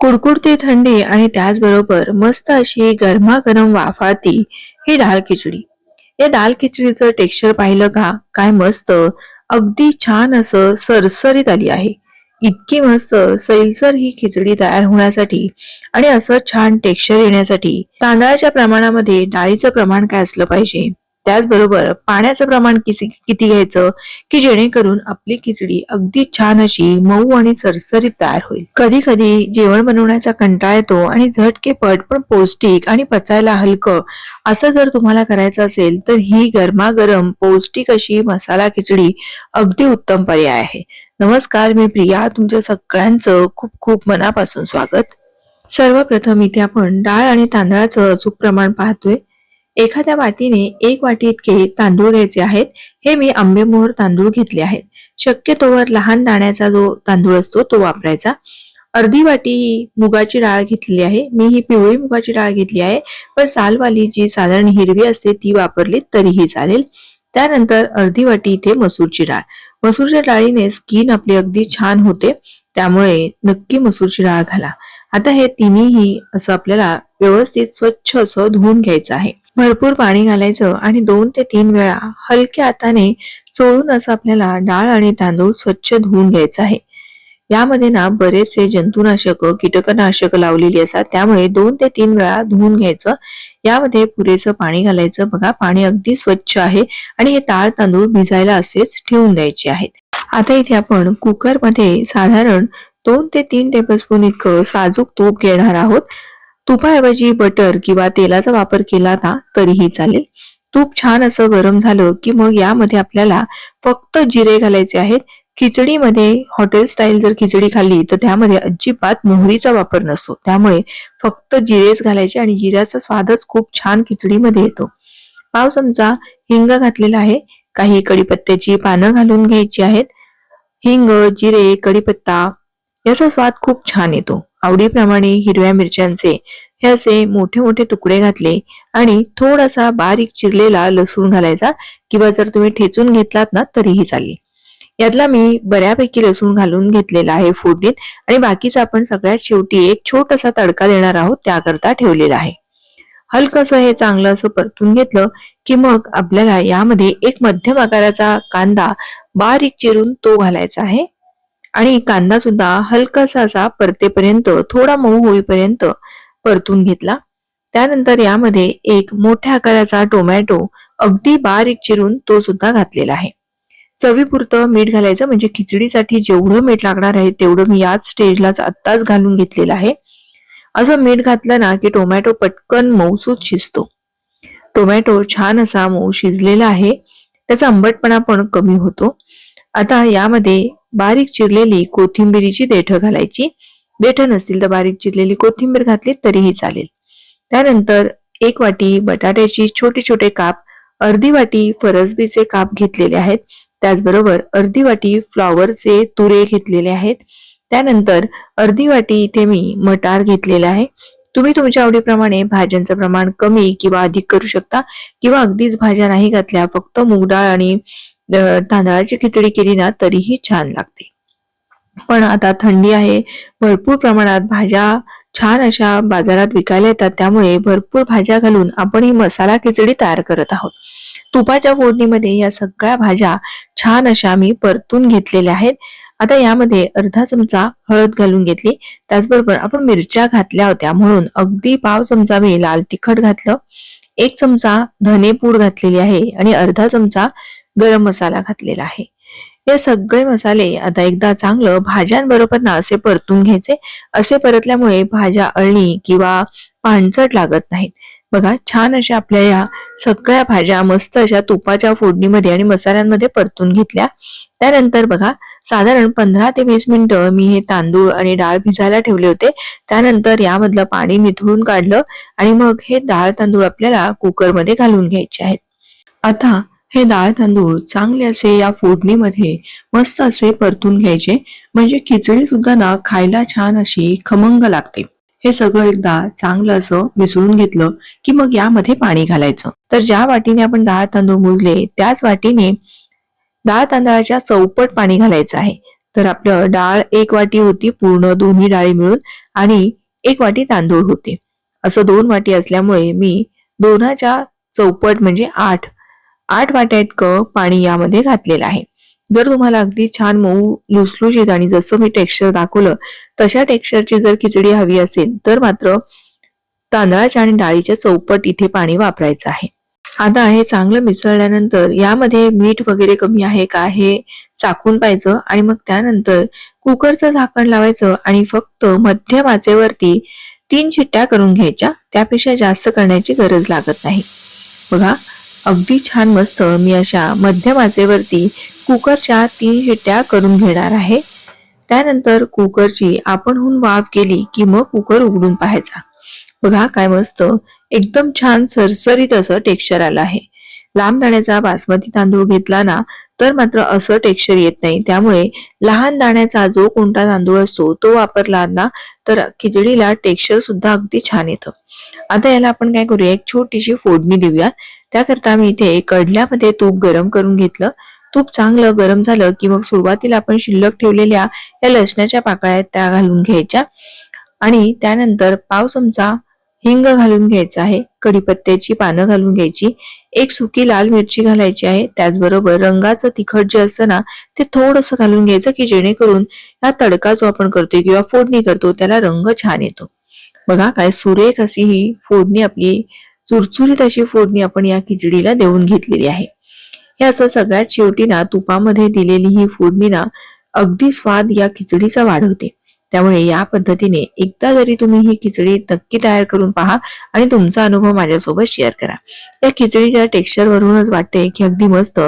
कुडकुडती थंडी आणि त्याचबरोबर मस्त अशी गरमागरम वाफाती ही डाळ खिचडी. या डाळ खिचडीचं टेक्स्चर पाहिलं का काय मस्त अगदी छान असं सरसरीत आली आहे. इतकी मस्त सैलसर ही खिचडी तयार होण्यासाठी आणि असं छान टेक्स्चर येण्यासाठी तांदळाच्या प्रमाणामध्ये डाळीचं प्रमाण काय असलं पाहिजे? त्याचबरोबर पाण्याचं प्रमाण किती घ्यायचं? की जेणेकरून आपली खिचडी अगदी छान अशी मऊ आणि सरसरीत तयार होईल. कधी कधी जेवण बनवण्याचा कंटाळ येतो आणि झटकेपट पण पौष्टिक आणि पचायला हलकं असं जर तुम्हाला करायचं असेल तर ही गरमागरम पौष्टिक अशी मसाला खिचडी अगदी उत्तम पर्याय आहे. नमस्कार मी प्रिया. तुमच्या सगळ्यांचं खूप खूप मनापासून स्वागत. सर्वप्रथम इथे आपण डाळ आणि तांदळाचं अचूक प्रमाण पाहतोय. एखाद्या वाटीने एक वाटी इतके तांदूळ घ्यायचे आहेत हे मी आंबेमोहर तांदूळ घेतले आहेत. शक्यतोवर लहान दाण्याचा जो तांदूळ असतो तो वापरायचा. अर्धी वाटी ही मुगाची डाळ घेतलेली आहे. मी ही पिवळी मुगाची डाळ घेतली आहे पण सालवाली जी साधारण हिरवी असते ती वापरली तरीही चालेल. त्यानंतर अर्धी वाटी इथे मसूरची डाळ. मसूरच्या डाळीने स्किन आपली अगदी छान होते त्यामुळे नक्की मसूरची डाळ घाला. आता हे तिन्ही असं आपल्याला व्यवस्थित स्वच्छ असं धुवून घ्यायचं आहे. भरपूर पाणी घालायचं आणि दोन ते तीन वेळा हलक्या हाताने चोळून असं आपल्याला डाळ आणि तांदूळ स्वच्छ धुवून घ्यायचं आहे. यामध्ये ना बरेचसे जंतुनाशक कीटकनाशक लावलेली असतात. त्यामुळे दोन ते तीन वेळा धुवून घ्यायचं. यामध्ये पुरेसं पाणी घालायचं. बघा पाणी अगदी स्वच्छ आहे आणि हे ताळ तांदूळ भिजायला असेच ठेवून द्यायचे आहेत. आता इथे आपण कुकरमध्ये साधारण दोन ते तीन टेबलस्पून इतकं साजूक तूप घेणार आहोत. तुपाऐवजी बटर किंवा तेलाचा वापर केला ना तरीही चालेल. तूप छान असं गरम झालं की मग यामध्ये आपल्याला फक्त जिरे घालायचे आहेत. खिचडीमध्ये हॉटेल स्टाईल जर खिचडी खाल्ली तर त्यामध्ये अजिबात मोहरीचा वापर नसतो. त्यामुळे फक्त जिरेच घालायचे आणि जिऱ्याचा स्वादच खूप छान खिचडीमध्ये येतो. पाव चमचा हिंग घातलेला आहे. काही कडीपत्त्याची पानं घालून घ्यायची आहेत. हिंग जिरे कडीपत्ता याचा स्वाद खूप छान येतो. आवडीप्रमाणे हिरव्या मिरच्यांचे. हे असे मोठे मोठे तुकडे घातले आणि थोडासा बारीक चिरलेला लसूण घालायचा किंवा जर तुम्ही ठेचून घेतलात ना तरीही चालेल. यातला मी बऱ्यापैकी लसूण घालून घेतलेला आहे फोडणीत आणि बाकीचा आपण सगळ्यात शेवटी एक छोटासा तडका देणार आहोत त्याकरता ठेवलेला आहे. हलकस हे चांगलं असं परतून घेतलं की मग आपल्याला यामध्ये एक मध्यम आकाराचा कांदा बारीक चिरून तो घालायचा आहे. आणि कांदा सुद्धा हलकासा असा परतेपर्यंत थोडा मऊ होईपर्यंत परतून घेतला. त्यानंतर यामध्ये एक मोठ्या आकाराचा टोमॅटो अगदी बारीक चिरून तो सुद्धा घातलेला आहे. चवीपुरतं मीठ घालायचं म्हणजे खिचडीसाठी जेवढं मीठ लागणार आहे तेवढं मी याच स्टेजलाच आत्ताच घालून घेतलेलं आहे. असं मीठ घातलं ना की टोमॅटो पटकन मऊसूत शिजतो. टोमॅटो छान असा मऊ शिजलेला आहे. त्याचा आंबटपणा पण कमी होतो. आता यामध्ये बारीक चिरलेली कोथिंबिरीची देठ घालायची. देठ नसतील तर बारीक चिरलेली कोथिंबीर घातली तरीही चालेल. त्यानंतर एक वाटी बटाट्याची छोटे छोटे काप अर्धी वाटी फरसबीचे काप घेतलेले आहेत. त्याचबरोबर अर्धी वाटी फ्लॉवरचे तुरे घेतलेले आहेत. त्यानंतर अर्धी वाटी इथे मी मटार घेतलेले आहे. तुम्ही तुमच्या आवडीप्रमाणे भाज्यांचं प्रमाण कमी किंवा अधिक करू शकता किंवा अगदीच भाज्या नाही घातल्या फक्त मूग डाळ आणि तांदळाची खिचडी केली ना तरीही छान लागते. पण आता थंडी आहे भरपूर प्रमाणात भाज्या छान अशा बाजारात विकायला येतात त्यामुळे भरपूर भाज्या घालून आपण ही मसाला खिचडी तयार करत आहोत. तुपाच्या फोडणीमध्ये या सगळ्या भाज्या छान अशा मी परतून घेतलेल्या आहेत. आता यामध्ये अर्धा चमचा हळद घालून घेतली. त्याचबरोबर आपण मिरच्या घातल्या होत्या म्हणून अगदी पाव चमचा मी लाल तिखट घातलं. एक चमचा धनेपूड घातलेली आहे आणि अर्धा चमचा गरम मसाला घातलेला आहे. हे सगळे मसाले आता एकदा चांगलं भाज्यांबरोबर ना असे परतून घ्यायचे. असे परतल्यामुळे भाज्या अळणी किंवा पाणचट लागत नाहीत. बघा छान अशा आपल्या या सगळ्या भाज्या मस्त अशा तुपाच्या फोडणीमध्ये आणि मसाल्यांमध्ये परतून घेतल्या. त्यानंतर बघा साधारण पंधरा ते वीस मिनिटं मी हे तांदूळ आणि डाळ भिजायला ठेवले होते. त्यानंतर यामधलं पाणी निथळून काढलं आणि मग हे डाळ तांदूळ आपल्याला कुकरमध्ये घालून घ्यायचे आहेत. आता हे डाळ तांदूळ चांगले असे या फोडणीमध्ये मस्त असे परतून घ्यायचे. म्हणजे खिचडी सुद्धा ना खायला छान अशी खमंग लागते. हे सगळं एकदा चांगलं असं मिसळून घेतलं की मग यामध्ये पाणी घालायचं. तर ज्या वाटीने आपण डाळ तांदूळ मुजले त्याच वाटीने डाळ तांदळाच्या चौपट पाणी घालायचं आहे. तर आपलं डाळ एक वाटी होती पूर्ण दोन्ही डाळी मिळून आणि एक वाटी तांदूळ होते. असं दोन वाटी असल्यामुळे मी दोनाच्या चौपट म्हणजे आठ आठ वाट्या इतकं पाणी यामध्ये घातलेलं आहे. जर तुम्हाला अगदी छान मऊ लुसलुशीत आणि जसं मी टेक्स्चर दाखवलं तशा टेक्स्चरची जर खिचडी हवी असेल तर मात्र तांदळाच्या आणि डाळीच्या चौपट इथे पाणी वापरायचं आहे. आता हे चांगलं मिसळल्यानंतर यामध्ये मीठ वगैरे कमी आहे का हे चाकून पाहायचं आणि मग त्यानंतर कुकरचं झाकण लावायचं आणि फक्त मध्यम आचेवरती तीन चिट्ट्या करून घ्यायच्या. त्यापेक्षा जास्त करण्याची गरज लागत नाही. बघा अगदी छान मस्त मी अशा मध्यम आचेवरती कुकरच्या तीन शिट्ट्या करून घेणार आहे. त्यानंतर कुकरची आपणहून वाफ केली की मग कुकर उघडून पाहायचा. बघा काय मस्त एकदम छान सरसरीत असं टेक्स्चर आलं आहे. लांब दाण्याचा बासमती तांदूळ घेतला ना तर मात्र असं टेक्स्चर येत नाही. त्यामुळे लहान दाण्याचा जो कोणता तांदूळ असतो तो वापरला ना तर खिचडीला टेक्स्चर सुद्धा अगदी छान येतं. आता याला आपण काय करूया एक छोटीशी फोडणी देऊया त्याकरता मी इथे कडल्यामध्ये तूप गरम करून घेतलं. तूप चांगलं गरम झालं की मग सुरुवातीला आपण शिल्लक ठेवलेल्या या लसणाच्या पाकळ्या त्या घालून घ्यायच्या. आणि त्यानंतर पाव चमचा हिंग घालून घ्यायचा आहे कढीपत्त्याची पानं घालून घ्यायची एक सुकी लाल मिरची घालायची आहे त्याचबरोबर रंगाचं तिखट जे असतं ना ते थोडंसं घालून घ्यायचं की जेणेकरून हा तडका जो आपण करतोय किंवा फोडणी करतो त्याला रंग छान येतो. बघा काय सुरेख अशी ही फोडणी आपली चुरचुरीत अशी फोडणी आपण या खिचडीला देऊन घेतलेली आहे. हे असं सगळ्यात शेवटी ना तुपामध्ये दिलेली ही फोडणी ना अगदी स्वाद या खिचडीचा वाढवते. त्यामुळे या पद्धतीने एकदा जरी तुम्ही ही खिचडी नक्की तयार करून पहा आणि तुमचा अनुभव माझ्यासोबत शेअर करा. या खिचडीच्या टेक्स्चर वरूनच वाटते की अगदी मस्त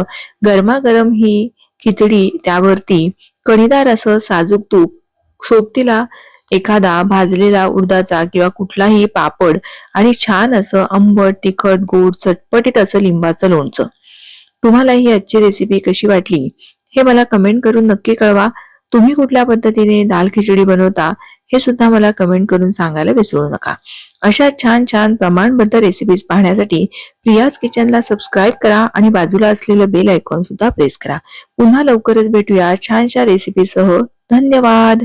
गरमागरम ही खिचडी त्यावरती कणीदार असं साजूक तूप सोबतीला एखादा भाजलेला उडदाचा किंवा कुठलाही पापड आणि छान असं आंबट तिखट गोड चटपटीत असं लिंबाचं लोणचं. तुम्हाला ही आजची रेसिपी कशी वाटली हे मला कमेंट करून नक्की कळवा. तुम्ही कुठल्या पद्धतीने दाल खिचडी बनवता हे सुद्धा मला कमेंट करून सांगायला विसरू नका. अशा छान छान प्रमाणबद्ध रेसिपीज पाहण्यासाठी प्रियाज किचनला सबस्क्राईब करा आणि बाजूला असलेलं बेल आयकॉन सुद्धा प्रेस करा. पुन्हा लवकरच भेटूया छानशा रेसिपीसह धन्यवाद!